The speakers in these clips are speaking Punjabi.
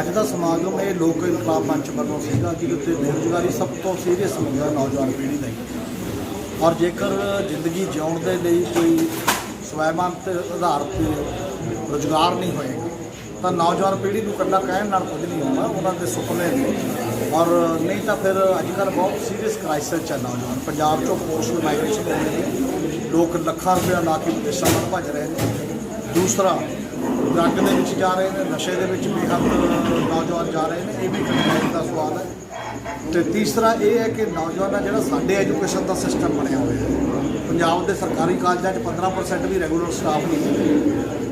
ਅੱਜ ਦਾ ਸਮਾਗਮ ਇਹ ਲੋਕ ਇਨਕਲਾਬ ਮੰਚ ਵੱਲੋਂ ਸੀਗਾ ਜਿਹਦੇ ਉੱਤੇ ਬੇਰੁਜ਼ਗਾਰੀ ਸਭ ਤੋਂ ਸੀਰੀਅਸ ਮੁੱਦਾ ਨੌਜਵਾਨ ਪੀੜ੍ਹੀ ਲਈ। ਔਰ ਜੇਕਰ ਜ਼ਿੰਦਗੀ ਜਿਉਣ ਦੇ ਲਈ ਕੋਈ ਸਵੈਮਾਨ ਤੇ ਆਧਾਰ ਤੇ ਰੁਜ਼ਗਾਰ ਨਹੀਂ ਹੋਏਗਾ, ਤਾਂ ਨੌਜਵਾਨ ਪੀੜ੍ਹੀ ਨੂੰ ਇਕੱਲਾ ਕਹਿਣ ਨਾਲ ਕੁਝ ਨਹੀਂ ਹੁੰਦਾ, ਉਹਨਾਂ ਦੇ ਸੁਪਨੇ ਨੇ। ਔਰ ਨਹੀਂ ਤਾਂ ਫਿਰ ਅੱਜ ਕੱਲ੍ਹ ਬਹੁਤ ਸੀਰੀਅਸ ਕ੍ਰਾਈਸਿਸ ਚ ਹੈ ਨੌਜਵਾਨ। ਪੰਜਾਬ ਚੋਂ ਪੋਸਟ ਮਾਈਗ੍ਰੇਸ਼ਨ ਹੋ ਰਹੀ। ਹੈ ਲੋਕ ਲੱਖਾਂ ਰੁਪਏ ਲਾ ਕੇ ਵਿਦੇਸ਼ਾਂ ਵੱਲ ਭੱਜ ਰਹੇ ਨੇ। ਦੂਸਰਾ ਡਰੱਗ ਦੇ ਵਿੱਚ ਜਾ ਰਹੇ ਨੇ, ਨਸ਼ੇ ਦੇ ਵਿੱਚ ਵੀ ਨੌਜਵਾਨ ਜਾ ਰਹੇ ਨੇ, ਇਹ ਵੀ ਕੰਪਲੇਂਟ ਦਾ ਸਵਾਲ ਹੈ। ਤੇ ਤੀਸਰਾ ਇਹ ਹੈ ਕਿ ਨੌਜਵਾਨਾਂ ਜਿਹੜਾ ਸਾਡੇ ਐਜੂਕੇਸ਼ਨ ਦਾ ਸਿਸਟਮ ਬਣਿਆ ਹੋਇਆ ਹੈ, ਪੰਜਾਬ ਦੇ ਸਰਕਾਰੀ ਕਾਲਜਾਂ 'ਚ 15% ਵੀ ਰੈਗੂਲਰ ਸਟਾਫ ਨਹੀਂ ਹੈ।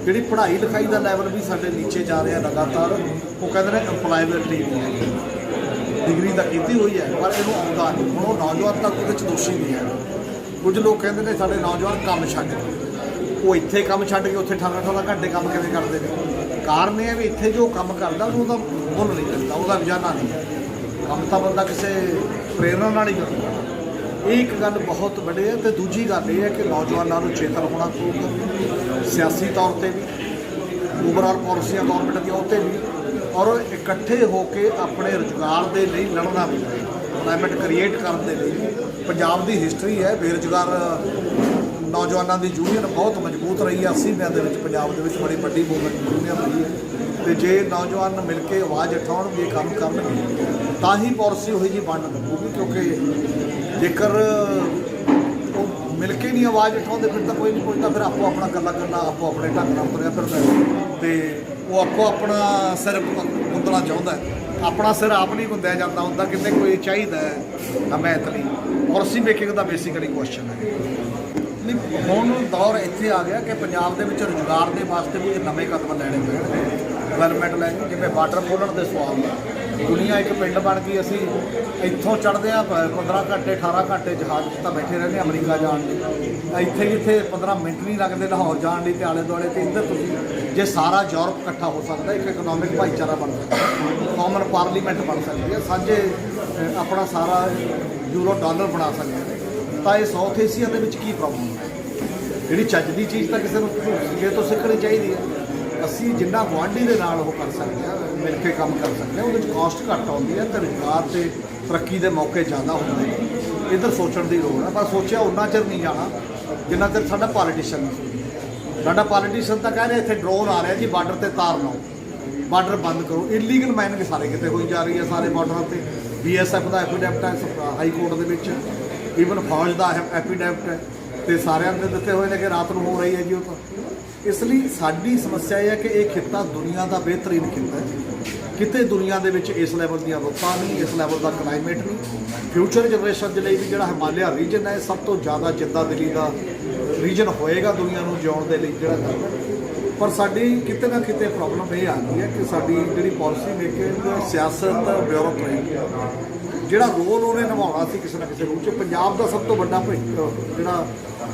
ਜਿਹੜੀ ਪੜ੍ਹਾਈ ਲਿਖਾਈ ਦਾ ਲੈਵਲ ਵੀ ਸਾਡੇ ਨੀਚੇ ਜਾ ਰਿਹਾ ਲਗਾਤਾਰ, ਉਹ ਕਹਿੰਦੇ ਨੇ ਇੰਪਲਾਇਬਿਲਟੀ ਨਹੀਂ ਹੈ। ਡਿਗਰੀ ਤਾਂ ਕੀਤੀ ਹੋਈ ਹੈ, ਪਰ ਇਹਨੂੰ ਆਉਂਦਾ ਨਹੀਂ। ਹੁਣ ਉਹ ਨੌਜਵਾਨ ਤੱਕ ਉਹਦੇ 'ਚ ਦੋਸ਼ੀ ਨਹੀਂ ਹੈ। ਕੁਝ ਲੋਕ ਕਹਿੰਦੇ ਨੇ ਸਾਡੇ ਨੌਜਵਾਨ ਕੰਮ ਛੱਡ ਗਏ ਉਹ ਇੱਥੇ ਕੰਮ ਛੱਡ ਕੇ ਉੱਥੇ 18 18 ਘੰਟੇ ਕੰਮ ਕਿਵੇਂ ਕਰਦੇ ਨੇ? ਕਾਰਨ ਇਹ ਹੈ ਵੀ ਇੱਥੇ ਜੋ ਕੰਮ ਕਰਦਾ ਉਹਦਾ ਮੁੱਲ ਨਹੀਂ ਮਿਲਦਾ, ਉਹਦਾ ਰੁਝਾਨਾ ਨਹੀਂ। ਕੰਮ ਤਾਂ ਬੰਦਾ ਕਿਸੇ ਪ੍ਰੇਰਣਾ ਨਾਲ ਹੀ ਕਰਦਾ। ਇਹ ਇੱਕ ਗੱਲ ਬਹੁਤ ਵੱਡੀ ਹੈ ਤੇ ਦੂਜੀ ਗੱਲ ਇਹ ਹੈ ਕਿ ਨੌਜਵਾਨਾਂ ਨੂੰ ਚੇਤਨ ਹੋਣਾ ਪਊਗਾ। ਸਿਆਸੀ ਤੌਰ ਤੇ ਵੀ ਓਵਰਆਲ ਪਾਲਿਸੀਆਂ ਗਵਰਨਮੈਂਟ ਦੀਆਂ ਉਹ ਤੇ ਵੀ। ਔਰ ਇਕੱਠੇ ਹੋ ਕੇ ਆਪਣੇ ਰੁਜ਼ਗਾਰ ਦੇ ਲਈ ਲੜਨਾ ਵੀ। ਐਮਪਲੋਇਮੈਂਟ ਕ੍ਰੀਏਟ ਕਰਨ ਦੇ ਲਈ ਪੰਜਾਬ ਦੀ ਹਿਸਟਰੀ ਹੈ ਬੇਰੁਜ਼ਗਾਰ ਨੌਜਵਾਨਾਂ ਦੀ ਯੂਨੀਅਨ ਬਹੁਤ ਮਜ਼ਬੂਤ ਰਹੀ ਹੈ 80ਵਿਆਂ ਦੇ ਵਿੱਚ, ਪੰਜਾਬ ਦੇ ਵਿੱਚ ਬੜੀ ਵੱਡੀ ਮੂਵਮੈਂਟ ਯੂਨੀਅਨ ਰਹੀ ਹੈ ਤੇ ਜੇ ਨੌਜਵਾਨ ਮਿਲ ਕੇ ਆਵਾਜ਼ ਉਠਾਉਣਗੇ ਕੰਮ ਕਰਨਗੇ, ਤਾਂ ਹੀ ਪਾਲਿਸੀ ਹੋਈ ਜੀ ਬਣ ਲੱਗੂਗੀ, ਕਿਉਂਕਿ ਜੇਕਰ ਉਹ ਮਿਲ ਕੇ ਨਹੀਂ ਆਵਾਜ਼ ਉਠਾਉਂਦੇ, ਫਿਰ ਤਾਂ ਕੋਈ ਨਹੀਂ ਪੁੱਛਦਾ ਫਿਰ ਆਪੋ ਆਪਣਾ ਗੱਲਾਂ ਕਰਨਾ ਆਪੋ ਆਪਣੇ ਢੰਗ ਨਾਲ ਤੁਰਿਆ ਫਿਰਦਾ ਹੈ। ਤੇ ਉਹ ਆਪੋ ਆਪਣਾ ਸਿਰ ਗੁੰਦਣਾ ਚਾਹੁੰਦਾ ਆਪਣਾ ਸਿਰ ਆਪ ਨਹੀਂ ਗੁੰਦਿਆ ਜਾਂਦਾ ਹੁੰਦਾ ਕਿਤੇ ਕੋਈ ਚਾਹੀਦਾ ਹੈ ਹਮਾਇਤ ਲਈ ਪਾਲਿਸੀ ਮੇਕਿੰਗ ਦਾ ਬੇਸਿਕਲੀ ਕੁਐਸਚਨ ਹੈ। ਨਹੀਂ, ਹੁਣ ਦੌਰ ਇੱਥੇ ਆ ਗਿਆ ਕਿ ਪੰਜਾਬ ਦੇ ਵਿੱਚ ਰੁਜ਼ਗਾਰ ਦੇ ਵਾਸਤੇ ਵੀ ਇਹ ਨਵੇਂ ਕਦਮ ਲੈਣੇ ਪੈਣਗੇ ਡਿਵੈਲਪਮੈਂਟ ਲੈ ਕੇ ਜਿਵੇਂ ਵਾਟਰ ਖੋਲ੍ਹਣ ਦੇ ਸਵਾਲ ਦਾ ਦੁਨੀਆ ਇੱਕ ਪਿੰਡ ਬਣ ਗਈ, ਅਸੀਂ ਇੱਥੋਂ ਚੜ੍ਹਦੇ ਆ 15 ਘੰਟੇ 18 ਘੰਟੇ ਜਹਾਜ਼ 'ਚ ਤਾਂ ਬੈਠੇ ਰਹਿੰਦੇ ਹਾਂ ਅਮਰੀਕਾ ਜਾਣ ਲਈ। ਇੱਥੇ ਜਿੱਥੇ 15 ਮਿੰਟ ਨਹੀਂ ਲੱਗਦੇ ਲਾਹੌਰ ਜਾਣ ਲਈ ਤੇ ਆਲੇ ਦੁਆਲੇ ਤੇ ਇੱਧਰ ਤੁਸੀਂ, ਜੇ ਸਾਰਾ ਯੂਰਪ ਇਕੱਠਾ ਹੋ ਸਕਦਾ, ਇੱਕ ਇਕਨੋਮਿਕ ਭਾਈਚਾਰਾ ਬਣ ਸਕਦਾ ਕਾਮਨ ਪਾਰਲੀਮੈਂਟ ਬਣ ਸਕਦੀ ਹੈ, ਸਾਂਝੇ ਆਪਣਾ ਸਾਰਾ ਯੂਰੋ ਡਾਲਰ ਬਣਾ ਸਕਦੇ ਨੇ ਤਾਂ ਇਹ ਸਾਊਥ ਏਸ਼ੀਆ ਦੇ ਵਿੱਚ ਕੀ ਪ੍ਰੋਬਲਮ ਹੈ? ਜਿਹੜੀ ਚੱਜ ਦੀ ਚੀਜ਼ ਤਾਂ ਕਿਸੇ ਨੂੰ ਜੇ ਤੋਂ ਸਿੱਖਣੀ ਚਾਹੀਦੀ ਹੈ। ਅਸੀਂ ਜਿੰਨਾ ਗੁਆਂਢੀ ਦੇ ਨਾਲ ਉਹ ਕਰ ਸਕਦੇ ਹਾਂ, ਮਿਲ ਕੇ ਕੰਮ ਕਰ ਸਕਦੇ ਹਾਂ, ਉਹਦੇ ਵਿੱਚ ਕਾਸਟ ਘੱਟ ਆਉਂਦੀ ਹੈ, ਤੇ ਰੁਜ਼ਗਾਰ ਤੇ ਤਰੱਕੀ ਦੇ ਮੌਕੇ ਜ਼ਿਆਦਾ ਹੁੰਦੇ ਨੇ। ਇੱਧਰ ਸੋਚਣ ਦੀ ਲੋੜ ਹੈ, ਪਰ ਸੋਚਿਆ ਉਨਾ ਚਿਰ ਨਹੀਂ ਜਾਣਾ, ਜਿੰਨਾ ਚਿਰ ਸਾਡਾ ਪੋਲੀਟੀਸ਼ੀਅਨ ਸਾਡਾ ਪੋਲੀਟੀਸ਼ੀਅਨ ਤਾਂ ਕਹਿ ਰਿਹਾ, ਇੱਥੇ ਡਰੋਨ ਆ ਰਿਹਾ ਜੀ ਬਾਰਡਰ ਤੇ ਤਾਰ ਲਾਓ। ਬਾਰਡਰ ਬੰਦ ਕਰੋ। ਇਲੀਗਲ ਮਾਈਨਿੰਗ ਸਾਰੇ ਕਿਤੇ ਹੋਈ ਜਾ ਰਹੀ ਹੈ, ਸਾਰੇ ਬਾਰਡਰਾਂ ਤੇ। ਬੀਐਸਐਫ ਦਾ ਐਫੀਡੈਵਿਟ ਹੈ, ਹਾਈ ਕੋਰਟ ਦੇ ਵਿੱਚ। ਈਵਨ ਫੌਜ ਦਾ ਐਫੀਡੈਵਿਟ ਹੈ ਤੇ ਸਾਰਿਆਂ ਦੇ ਦਿੱਤੇ ਹੋਏ ਨੇ ਕਿ ਰਾਤ ਨੂੰ ਹੋ ਰਹੀ ਹੈ ਜੀ ਉਹ ਤਾਂ। ਇਸ ਲਈ ਸਾਡੀ ਸਮੱਸਿਆ ਇਹ ਹੈ ਕਿ ਇਹ ਖਿੱਤਾ ਦੁਨੀਆ ਦਾ ਬਿਹਤਰੀਨ ਖਿੱਤਾ ਹੈ। ਕਿਤੇ ਦੁਨੀਆ ਦੇ ਵਿੱਚ ਇਸ ਲੈਵਲ ਦੀਆਂ ਰੁੱਤਾਂ ਨਹੀਂ, ਇਸ ਲੈਵਲ ਦਾ ਕਲਾਈਮੇਟ ਨਹੀਂ। ਫਿਊਚਰ ਜਨਰੇਸ਼ਨ ਦੇ ਲਈ ਵੀ ਜਿਹੜਾ ਹਿਮਾਲਿਆ ਰੀਜਨ ਹੈ, ਇਹ ਸਭ ਤੋਂ ਜ਼ਿਆਦਾ ਜਿੱਦਾਂ ਦਿਲੀ ਦਾ ਰੀਜਨ ਹੋਏਗਾ ਦੁਨੀਆ ਨੂੰ ਜਿਉਣ ਦੇ ਲਈ ਜਿਹੜਾ ਕਰਦਾ ਪਰ ਸਾਡੀ ਕਿਤੇ ਨਾ ਕਿਤੇ ਪ੍ਰੋਬਲਮ ਇਹ ਆ ਗਈ ਹੈ ਕਿ ਸਾਡੀ ਜਿਹੜੀ ਪਾਲਿਸੀ ਮੇਕਿੰਗ ਸਿਆਸਤ ਬਿਊਰੋਕ੍ਰੇਸੀ ਜਿਹੜਾ ਰੋਲ ਉਹਨੇ ਨਿਭਾਉਣਾ ਸੀ ਕਿਸੇ ਨਾ ਕਿਸੇ ਰੂਪ 'ਚ, ਪੰਜਾਬ ਦਾ ਸਭ ਤੋਂ ਵੱਡਾ ਜਿਹੜਾ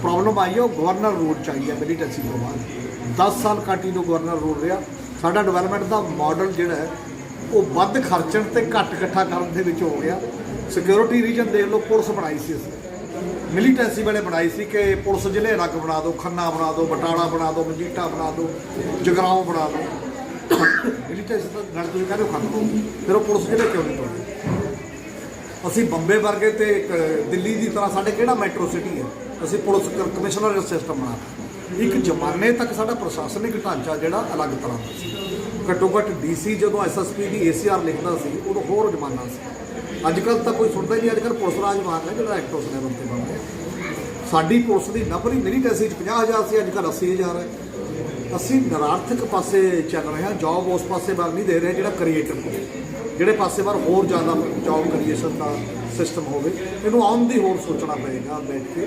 ਪ੍ਰੋਬਲਮ ਆਈ ਹੈ ਉਹ ਗਵਰਨਰ ਰੂਲ ਚਾਹੀਏ ਮਿਲੀਟੈਂਸੀ ਤੋਂ ਬਾਅਦ। 10 ਸਾਲ ਕੰਟੀਨਿਊ ਗਵਰਨਰ ਰੂਲ ਰਿਹਾ। ਸਾਡਾ ਡਿਵੈਲਪਮੈਂਟ ਦਾ ਮਾਡਲ ਜਿਹੜਾ ਹੈ, ਉਹ ਵੱਧ ਖਰਚਣ ਤੇ ਘੱਟ ਇਕੱਠਾ ਕਰਨ ਦੇ ਵਿੱਚ ਹੋ ਗਿਆ। ਸਿਕਿਉਰਿਟੀ ਰੀਜਨ ਦੇਖ ਲਓ, ਪੁਲਿਸ ਬਣਾਈ ਸੀ ਅਸੀਂ। ਮਿਲੀਟੈਂਸੀ ਵਾਲੇ ਬਣਾਈ ਸੀ ਕਿ ਪੁਲਿਸ ਜ਼ਿਲ੍ਹੇ ਅਲੱਗ ਬਣਾ ਦਿਓ, ਖੰਨਾ ਬਣਾ ਦਿਓ, ਬਟਾਲਾ ਬਣਾ ਦਿਓ, ਮਜੀਠਾ ਬਣਾ ਦਿਓ, ਜਗਰਾਉਂ ਬਣਾ ਦਿਓ। ਮਿਲੀਟੈਂਸੀ ਤਾਂ ਗੱਲ ਤੁਸੀਂ ਕਹਿੰਦੇ ਹੋ ਖਤਮ। ਹੋ ਫਿਰ ਉਹ ਪੁਲਿਸ ਜ਼ਿਲ੍ਹੇ ਕਿਉਂ ਨਹੀਂ ਬਣਾਏ ਅਸੀਂ ਬੰਬੇ ਵਰਗੇ ਤੇ ਇੱਕ ਦਿੱਲੀ ਦੀ ਤਰ੍ਹਾਂ ਸਾਡੇ ਕਿਹੜਾ ਮੈਟਰੋ ਸਿਟੀ ਹੈ? ਅਸੀਂ ਪੁਲਿਸ ਕ- ਕਮਿਸ਼ਨਰ ਸਿਸਟਮ ਬਣਾਤਾ। ਇੱਕ ਜ਼ਮਾਨੇ ਤੱਕ ਸਾਡਾ ਪ੍ਰਸ਼ਾਸਨਿਕ ਢਾਂਚਾ ਜਿਹੜਾ ਅਲੱਗ ਤਰ੍ਹਾਂ ਦਾ ਸੀ। ਘੱਟੋ ਘੱਟ ਡੀਸੀ ਜਦੋਂ ਐਸਐਸਪੀ ਦੀ ਏਸੀਆਰ ਲਿਖਦਾ ਸੀ, ਉਦੋਂ ਹੋਰ ਜ਼ਮਾਨਾ ਸੀ। ਅੱਜ ਕੱਲ ਤਾਂ ਕੋਈ ਸੁਣਦਾ ਹੀ ਨਹੀਂ ਅੱਜ ਕੱਲ ਪੁਲਿਸ ਰਾਜ ਮਾਨ ਹੈ ਜਿਹੜਾ ਐਕਟ ਉਸ ਲੈਵਲ ਤੇ ਬਣ ਗਿਆ। ਸਾਡੀ ਪੁਲਿਸ ਦੀ ਨੰਬਰੀ ਮਿਲੀਟੈਂਸੀ ਚ 50000 ਸੀ ਅੱਜ ਕੱਲ 80000 ਹੈ। ਅਸੀਂ ਨਰਾਰਥਕ ਪਾਸੇ ਚੱਲ ਰਹੇ ਹਾਂ ਜੌਬ ਉਸ ਪਾਸੇ ਵੱਲ ਨਹੀਂ ਦੇ ਰਹੇ ਜਿਹੜਾ ਕ੍ਰੀਏਟਿਵ ਜਿਹੜੇ ਪਾਸੇ ਵਾਰ ਹੋਰ ਜ਼ਿਆਦਾ ਜੌਬ ਕ੍ਰੀਏਸ਼ਨ ਦਾ ਸਿਸਟਮ ਹੋਵੇ, ਇਹਨੂੰ ਆਉਣ ਦੀ ਹੋਰ ਸੋਚਣਾ ਪਏਗਾ ਦੇਖ ਕੇ।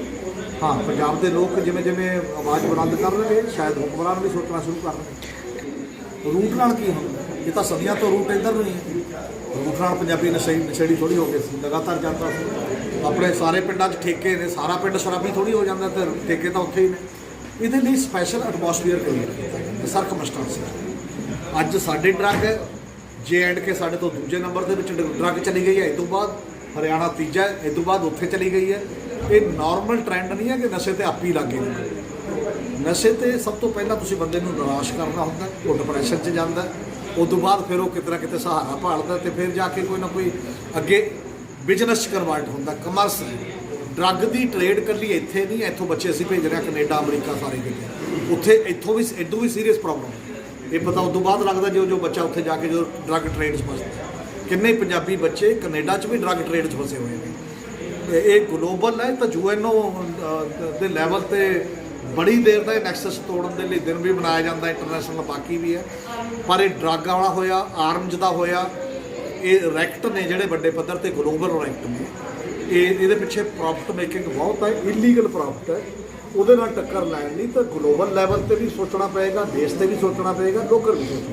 ਹਾਂ, ਪੰਜਾਬ ਦੇ ਲੋਕ ਜਿਵੇਂ ਜਿਵੇਂ ਆਵਾਜ਼ ਬੁਲੰਦ ਕਰ ਰਹੇ ਨੇ, ਸ਼ਾਇਦ ਹੁਕਮਰਾਨ ਵੀ ਸੋਚਣਾ ਸ਼ੁਰੂ ਕਰ ਰਹੇ ਰੂਟ ਨਾਲ ਕੀ ਹੁੰਦਾ? ਇਹ ਤਾਂ ਸਦੀਆਂ ਤੋਂ ਰੂਟ ਇੱਧਰ ਨੂੰ ਹੀ। ਹੈ ਰੂਟ ਨਾਲ ਪੰਜਾਬੀ ਨਸ਼ੇ ਨਸ਼ੇੜੀ ਥੋੜੀ ਹੋ ਗਈ ਸੀ, ਲਗਾਤਾਰ ਜਾਂਦਾ ਸੀ। ਆਪਣੇ ਸਾਰੇ ਪਿੰਡਾਂ 'ਚ ਠੇਕੇ ਨੇ, ਸਾਰਾ ਪਿੰਡ ਸ਼ਰਾਬੀ ਥੋੜੀ ਹੋ ਜਾਂਦਾ ਤੇ ਠੇਕੇ ਤਾਂ ਉੱਥੇ ਹੀ ਨੇ। ਇਹਦੇ ਲਈ ਸਪੈਸ਼ਲ ਐਟਮੋਸਫੀਅਰ ਕਰੀਏ। ਕੀਤਾ ਗਿਆ ਸਰਕਮਸਟੈਂਸ ਅੱਜ ਸਾਡੇ ਡਰੱਗ ਜੇ ਐਂਡ ਕੇ ਸਾਡੇ ਤੋਂ ਦੂਜੇ ਨੰਬਰ ਦੇ ਵਿੱਚ ਡਰੱਗ ਚਲੀ ਗਈ ਹੈ ਇਸ ਤੋਂ ਬਾਅਦ ਹਰਿਆਣਾ ਤੀਜਾ ਹੈ ਇਸ ਤੋਂ ਬਾਅਦ ਉੱਥੇ ਚਲੀ ਗਈ ਹੈ। ਇਹ ਨਾਰਮਲ ਟ੍ਰੈਂਡ ਨਹੀਂ ਹੈ ਕਿ ਨਸ਼ੇ ਤੇ ਆਪੀ ਲੱਗੇ ਨਸ਼ੇ ਤੇ ਸਭ ਤੋਂ ਪਹਿਲਾਂ ਤੁਸੀਂ ਬੰਦੇ ਨੂੰ ਨਿਰਾਸ਼ ਕਰਨਾ ਹੁੰਦਾ ਉਹ ਡਿਪਰੈਸ਼ਨ 'ਚ ਜਾਂਦਾ ਹੈ, ਉਸ ਤੋਂ ਬਾਅਦ ਫਿਰ ਉਹ ਕਿਤੇ ਨਾ ਕਿਤੇ ਸਹਾਰਾ ਭਾਲਦਾ ਤੇ ਫਿਰ ਜਾ ਕੇ ਕੋਈ ਨਾ ਕੋਈ ਅੱਗੇ ਬਿਜ਼ਨਸ 'ਚ ਕਨਵਰਟ ਹੁੰਦਾ ਕਮਰਸ ਡਰੱਗ ਦੀ ਟ੍ਰੇਡ ਕੱਲੀ ਇੱਥੇ ਨਹੀਂ ਇੱਥੋਂ ਬੱਚੇ ਅਸੀਂ ਭੇਜ ਰਹੇ ਹਾਂ ਕੈਨੇਡਾ ਅਮਰੀਕਾ ਸਾਰੇ ਕਿਤੇ ਉੱਥੇ ਇੱਥੋਂ ਵੀ ਇਦੋਂ ਵੀ ਸੀਰੀਅਸ ਪ੍ਰੋਬਲਮ ਇਹ ਪਤਾ ਉਸ ਤੋਂ ਬਾਅਦ ਲੱਗਦਾ ਜੋ ਜੋ ਬੱਚਾ ਉੱਥੇ ਜਾ ਕੇ ਜੋ ਡਰੱਗ ਟ੍ਰੇਡ 'ਚ ਫਸਦਾ ਕਿੰਨੇ ਪੰਜਾਬੀ ਬੱਚੇ ਕੈਨੇਡਾ 'ਚ ਵੀ ਡਰੱਗ ਟ੍ਰੇਡ 'ਚ ਫਸੇ ਹੋਏ ਨੇ। ਇਹ ਗਲੋਬਲ ਹੈ, ਤਾਂ ਯੂਐਨਓ ਦੇ ਲੈਵਲ ਤੇ ਬੜੀ ਦੇਰ ਦਾ ਇਹ ਨੈਕਸਸ ਤੋੜਨ ਦੇ ਲਈ ਦਿਨ ਵੀ ਬਣਾਇਆ ਜਾਂਦਾ ਇੰਟਰਨੈਸ਼ਨਲ ਬਾਕੀ ਵੀ ਹੈ। ਪਰ ਇਹ ਡਰੱਗ ਵਾਲਾ ਹੋਇਆ ਆਰਮਜ਼ ਦਾ ਹੋਇਆ, ਇਹ ਰੈਕਟ ਨੇ ਜਿਹੜੇ ਵੱਡੇ ਪੱਧਰ ਤੇ ਗਲੋਬਲ ਰੈਕਟ ਨੇ। ਇਹ ਇਹਦੇ ਪਿੱਛੇ ਪ੍ਰੋਫਿਟ ਮੇਕਿੰਗ ਬਹੁਤ ਹੈ ਇਲੀਗਲ ਪ੍ਰੋਫਿਟ ਹੈ। ਉਹਦੇ ਨਾਲ ਟੱਕਰ ਲੈਣ ਲਈ ਤਾਂ ਗਲੋਬਲ ਲੈਵਲ ਤੇ ਵੀ ਸੋਚਣਾ ਪਏਗਾ, ਦੇਸ਼ ਤੇ ਵੀ ਸੋਚਣਾ ਪਏਗਾ ਲੋਕਲ ਵੀ ਸੋਚਣਾ